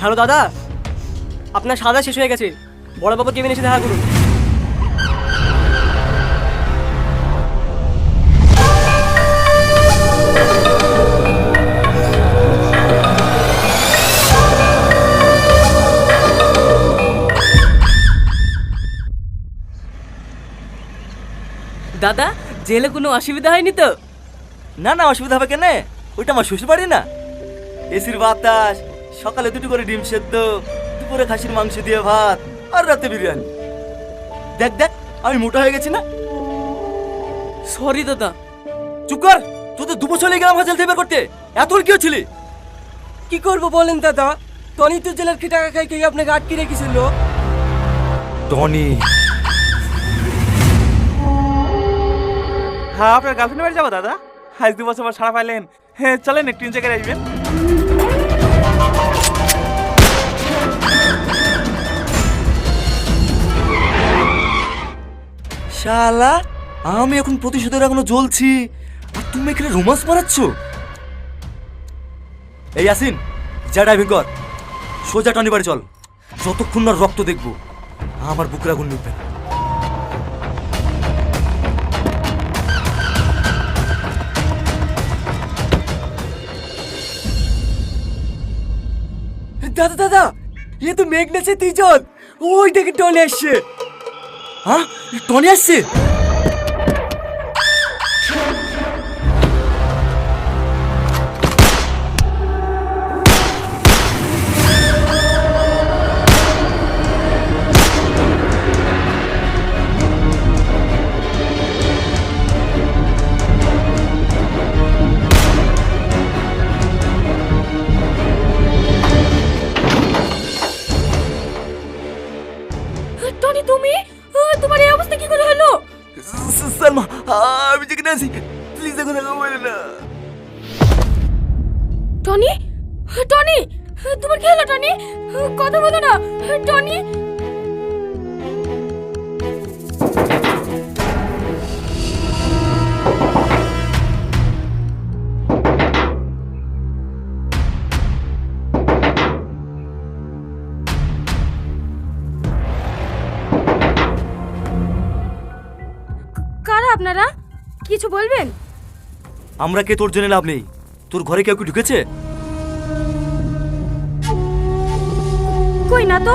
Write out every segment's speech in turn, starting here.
Hello দাদা, আপনার সাদা শেষ হয়ে গেছে। বড় বাবুর কেবিনে এসে দেখা করুন। দাদা, জেলে কোনো অসুবিধা হয়নি তো? না না, অসুবিধা হবে কেন? ওইটা আমার শ্বশুর বাড়ি না। এসির বাতাস সকালে দুটো করে ডিম সেদ্ধ দুপুরে খাসির মাংস দিয়ে ভাত আর রাতে বিরিয়ানি। দেখ দেখ আমি মোটা হয়ে গেছি না? সরি দাদা। চুপ কর তোদের দু বছর লেগে গেলাম হাজার থেকে বের করতে। এত কি হচ্ছিলি কি করব বলেন দাদা? টনি তো জেলার কি টাকা খাই খেয়ে আপনাকে আটকে রেখেছিল? টনি। হ্যাঁ আপনার গার্লফ্রেন্ড বাড়ি যাব দাদা। আজ দু বছর পর সারা পাইলেন। হ্যাঁ চলেন একটু করে আসবেন। শালা, আমি এখন প্রতিশোধের এখনও জ্বলছি। আর তুমি এখানে রোমান্স মারাচ্ছ এই আসিন যা ড্রাইভিং কর। সোজা টনি বাড়ি চল। যতক্ষণ না রক্ত দেখব, আমার বুকের আগুন নিবে না। দাদা দাদা, এ তো মেঘ নাচে তিজন ওই দেখে টনি আসছে হ্যাঁ? টনি আসছে। টনি তুমি? তোমার এই অবস্থা কি করে হলো? সালমা আমি যেখানে আছি প্লিজ এখন একা বলে না। টনি? টনি? তোমার কি হলো টনি? কথা বলো না। টনি? আপনারা? কিছু বলবেন? আমরা কে তোর জন্য লাভ নেই। তোর ঘরে কেউ কি ঢুকেছে? কই না তো?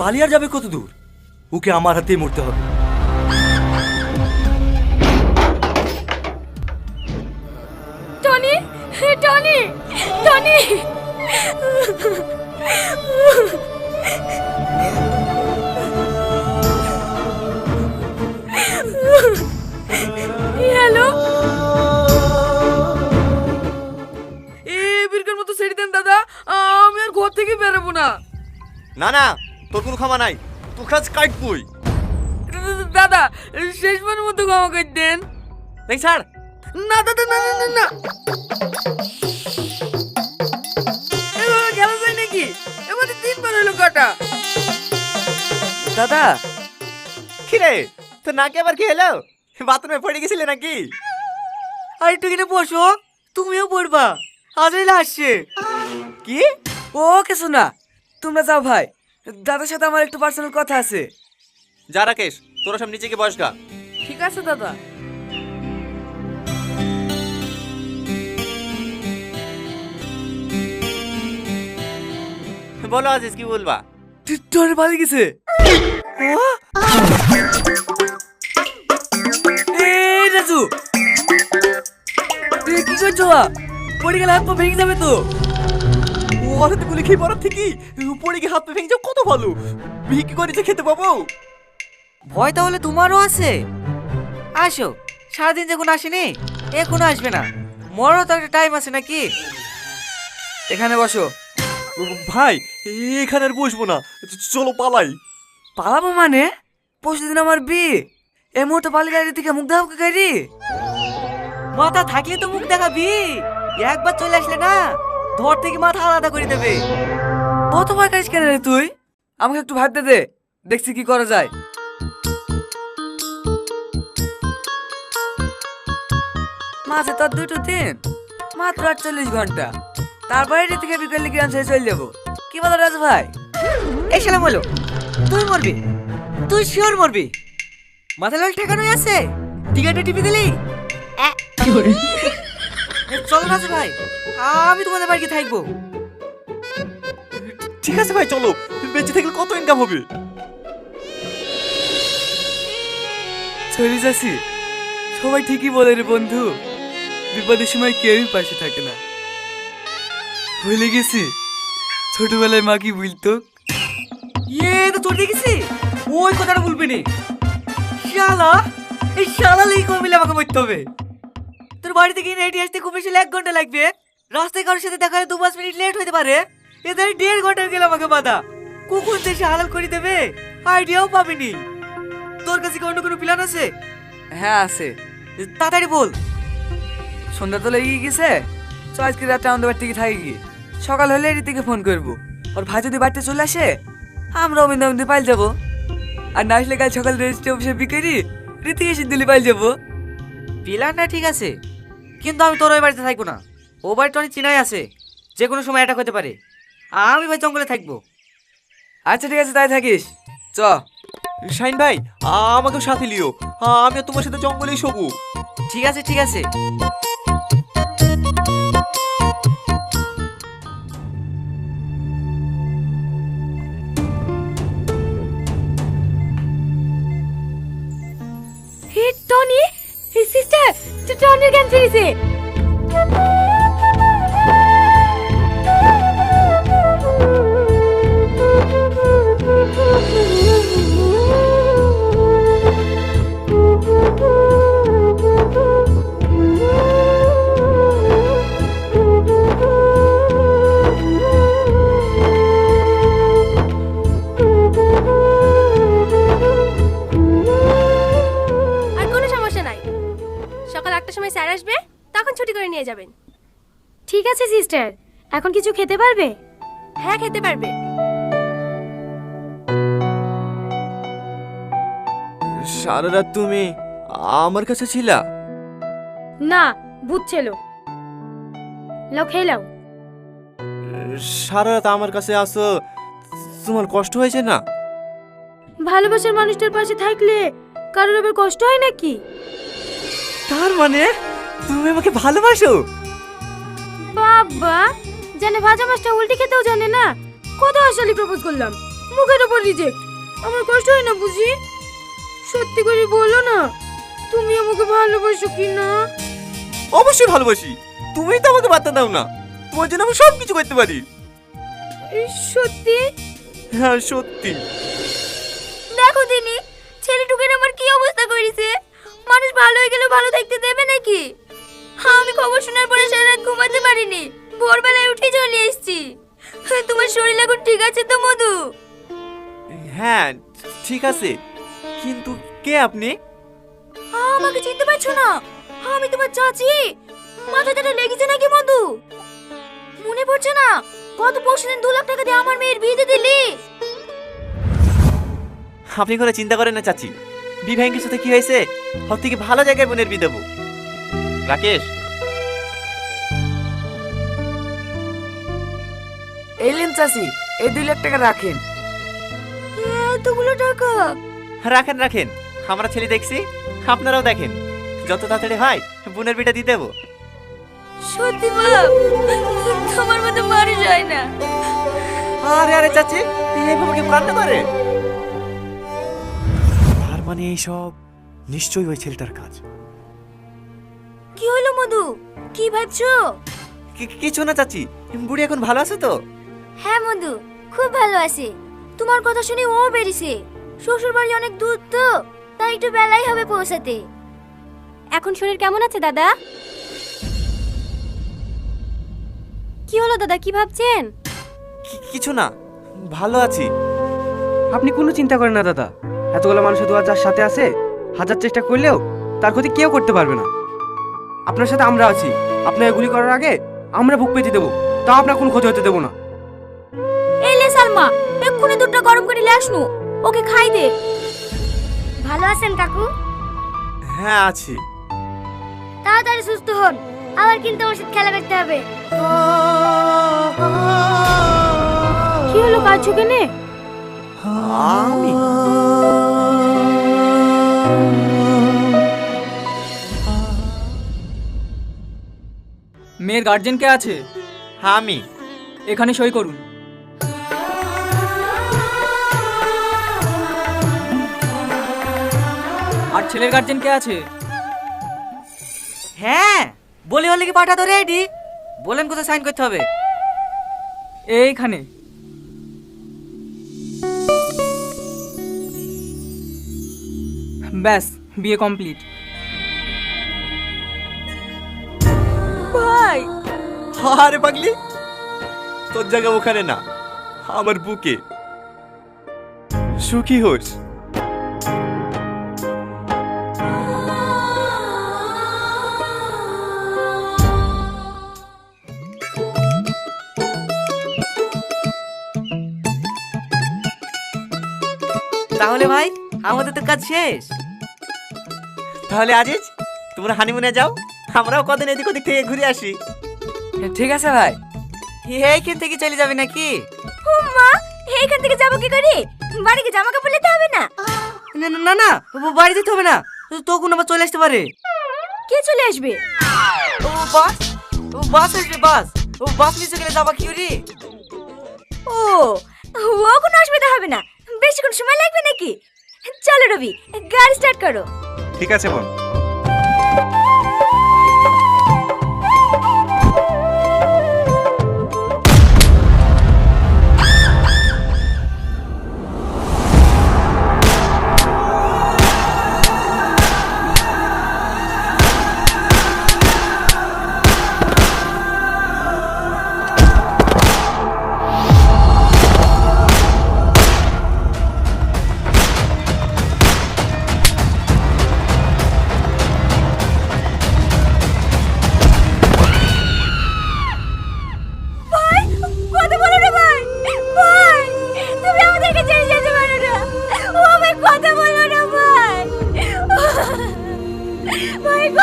পালিয়ার যাবে কত দূর? ওকে আমার হাতেই মরতে হবে। Tony Tony Tony! হ্যালো। এ বীরকার মতো ছেড়ে দেন দাদা। আমি আর ঘর থেকে বেরোবো না। না না তোর কোনো ক্ষমা নাই। তোর কাজ কাটবই দাদা শেষবারের মতো ক্ষমা করে দেন। দেখ স্যার না দাদা না না না না। এভাবে খেলা যায় নাকি? এবারে তিনবার হলো কাটা। দাদা কি রে তো নাকি আবার কি হলো বাথরুমে পড়ে গেছিলে নাকি? আর একটু কিনে বসো তুমিও পড়বা। আজরাইল আসছে কি? ও কিছু না। তোমরা যাও ভাই দাদার সাথে আমার একটু পার্সোনাল কথা আছে। যা রাকেশ তোরা সব নিচে গিয়ে বয়স গা। ঠিক আছে দাদা। বলো আজিজ কি বলবা? টনি পালিয়ে গেছে। পড়ে গেলে হাত পা ভেঙে যাবে তো। গুলি খেয়ে থেকে পড়ে গিয়ে হাত পা ভেঙে যাও কত ভালো। ভিক্ষি করে যে খেতে পাবো ভয় তাহলে তোমারও আছে? আসো সারাদিন যখন আসেনি এখনও আসবে না। মরও তো একটা টাইম আছে নাকি? এখানে বসো। ভাই এখানে আর বসবো না। চলো পালাই। পালাবো মানে? পরশুদিন আমার বিয়ে। এই মুহূর্তে পালি গাড়ি থেকে মুখ কি গাড়ি? মাথা থাকলে তো মুখ দেখাবি। একবার চলে আসলে না ধর থেকে মাথা আলাদা করে দেবে। কত ভয় করিস কেন রে তুই? আমাকে একটু ভাবতে দে দেখছি কি করা যায়। মাঝে তোর দুটো দিন মাত্র আটচল্লিশ ঘণ্টা। তারপরে ঋতিকা বিকেলে গ্রাম ছেড়ে চলে যাব। কি বলো রাজু ভাই? এই শালা বলো তুই মরবি তুই শিওর মরবি। মাথা লাল ঠেকানোই আছে। টিকাটা টিপি দিলি? চলো রাজু ভাই আমি তোমাদের বাড়িতে থাকব। ঠিক আছে ভাই চলো। বেঁচে থাকলে কত ইনকাম হবে? চলে যাচ্ছি সবাই ঠিকই বলে রে বন্ধু। বিপদের সময় কেউই পাশে থাকে না। ভুলে গেছি ছোটবেলায় মা কি বলতো? ইয়ে তো তোর দেখেছি? ওই কথাটা বলবি নি। শালা এই শালা লেগে মিলে আমাকে মরতে হবে? তোর বাড়ি থেকে হেঁটে আসতে খুব বেশি এক ঘণ্টা লাগবে। রাস্তায় কারোর সাথে দেখা হলে দু পাঁচ মিনিট লেট হতে পারে। এদের দেড় ঘণ্টা গেলে আমাকে বাধা। কুকুর দেশে হালাল করে দেবে আইডিয়াও পাবিনি। তোর কাছে কি অন্য কোনো প্ল্যান আছে? হ্যাঁ আছে। তাড়াতাড়ি বল। সন্ধ্যা তো লেগে গেছে। চ আজকে রাতে আমাদের বাড়ি থেকে থাকি। গিয়ে সকাল হলে রীতিকে ফোন করব। ওর ভাই যদি বাড়িতে চলে আসে আমরা অমিন্দা অমিন্দে পাইল যাব। আর না আসলে কাল সকাল রেজিস্ট্রি অফিসে বিকেরি রীতিকে এসে দিল্লি পাইল যাব। প্ল্যানটা ঠিক আছে। কিন্তু আমি তোর ওই বাড়িতে থাকব না। ও বাড়িটা অনেক চিনাই আছে যে কোনো সময় অ্যাটাক হতে পারে। আমি ভাই জঙ্গলে থাকব। আচ্ছা ঠিক আছে তাই থাকিস। চ। শাইন ভাই আমাকেও সাথে লিও আমিও তোমার সাথে জঙ্গলেই শোবো। ঠিক আছে ঠিক আছে। Hey Tony? টনির জ্ঞান ফিরেছে যাবেন। ঠিক আছে সিস্টার। এখন কিছু খেতে পারবে? হ্যাঁ খেতে পারবে। সারা রাত তুমি আমার কাছে ছিলা? না ভূত ছিল। লাও খেয়ে লাও। সারা রাত আমার কাছে আসো তোমার কষ্ট হয়েছে না? ভালোবাসার মানুষটার পাশে থাকলে কারোর আবার কষ্ট হয় নাকি? তার মানে? তুমি আমাকে ভালোবাসো? বাবা জানে ভাজা মাছটা উল্টে খেতেও জানে না। কত আসলে প্রপোজ করলাম। মুখের উপর রিজেক্ট আমার কষ্ট হয় না বুঝি? সত্যি করে বলো না তুমি আমাকে ভালোবাসো কি না? অবশ্যই ভালোবাসি। তুমি তো আমাকে বার্তা দাও না। তোমার জন্য আমি সব কিছু করতে পারি। সত্যি? হ্যাঁ সত্যি। দেখো দিনি ছেলেটুকের আমার কি অবস্থা করেছে? মানুষ ভালো হয়ে গেলে ভালো থাকতে দেবে নাকি? আমি খবর শোনার পরে সারা রাত ঘুমাতে পারিনি। ভোরবেলায় উঠে চলে এসেছি। তোমার শরীর এখন ঠিক আছে তো মধু? হ্যাঁ ঠিক আছে। কিন্তু কে আপনি? আমাকে চিনতে পারছ না। আমি তোমার চাচি। মাথাটা লেগেছে নাকি মধু? মনে পড়ছে না। গত পরশুদিন দু লাখ টাকা দিয়ে আমার মেয়ের বিয়ে দিয়ে দিলি। আপনি কোনো চিন্তা করেন না চাচি। বিভাঙ্গের সাথে কি হয়েছে? সব থেকে ভালো জায়গায় বোনের বিয়ে দেবো। রাকেশ। এলেন চাষি এই দুই লাখ টাকা রাখেন। এতগুলো টাকা। রাখেন রাখেন। আমরা ছেলে দেখছি আপনারাও দেখেন। যত তাড়াতাড়ি হয় বোনের বিটা দিয়ে দেবো। সত্যি বাপ তোমার মতো মানুষ হয় না। আরে আরে চাচি এইভাবে কি কান্না করে তার মানে এইসব নিশ্চয়ই ওই ছেলেটার কাজ। কি হলো মধু? কি ভাবছ? কি- কিছু না চাচি বুড়ি এখন ভালো আছে তো? হ্যাঁ মধু খুব ভালো আছে। তোমার কথা শুনে ও বেরিয়েছে। শ্বশুর বাড়ি অনেক দূর তো তাই একটু বেলাই হবে পৌঁছাতে। এখন শরীর কেমন আছে দাদা? কি হলো দাদা কি ভাবছেন? কি- কিছু না ভালো আছি। আপনি কোনো চিন্তা করেন না দাদা। এতগুলো মানুষের দোয়া যার সাথে আছে হাজার চেষ্টা করলেও তার ক্ষতি কেউ করতে পারবে না। আপনার সাথে আমরা আছি। আপনাকে গুলি করার আগে আমরা বুক পেতে দেবো। তা আপনার কোনো ক্ষতি হতে দেবো না। এই লে সালমা এক্ষুনি দুধটা গরম করে নিয়ে আসনু। ওকে খাই দে। ভালো আছেন কাকু? হ্যাঁ আছি। তাড়াতাড়ি সুস্থ হন। আবার কিন্তু ওষুধ খেলা করতে হবে। কি হলো কাজ কেনে? আমি? মেয়ের গার্জেন কে আছে? হ্যাঁ আমি। এখানে সই করুন। আর ছেলের গার্জেন কে আছে? হ্যাঁ বলি হলে কি পাঠা তো রেডি বলেন কোথায় সাইন করতে হবে? এইখানে। ব্যাস বিয়ে কমপ্লিট আরে পাগলি তোর জায়গা ওখানে না আমার বুকে। সুখী হোস। তাহলে ভাই আমাদের তো কাজ শেষ। তাহলে আজিজ তোমরা হানিমুনে যাও আমরাও কদিন এদিক ওদিক থেকে ঘুরে আসি। ঠিক আছে ভাই। এইখান থেকে চলে যাবে নাকি? মা এইখান থেকে যাব কি করে? বাড়িকে জামা কাপড় নিতে হবে না? না না, না বাড়ি যেতে হবে না। তখন আবার চলে আসতে পারে। কে চলে আসবে? ও বাস। ও বাস আসবে বাস। ও বাস নিচে গেলে যাবা কি রে ও ও কোনো অসুবিধা হবে না। বেশিক্ষণ সময় লাগবে নাকি? চলো রবি গাড়ি স্টার্ট করো। ঠিক আছে বোন।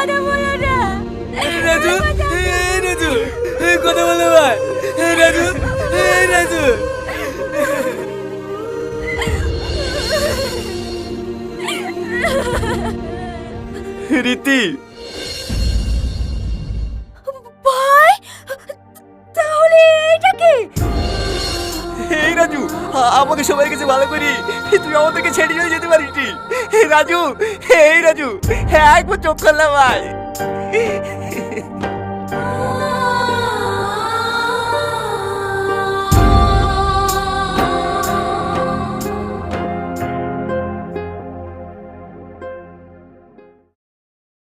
কথা বলো না রাজু এই রাজু এই কথা বলে ভাই এই রাজু এই রাজু রীতি আমাকে সবাই কাছে ভালো করি তুই আমাদেরকে ছেড়ে চলে যেতে পারিস। রাজু, হে রাজু হ্যাঁ একবার চোখ করলাম ভাই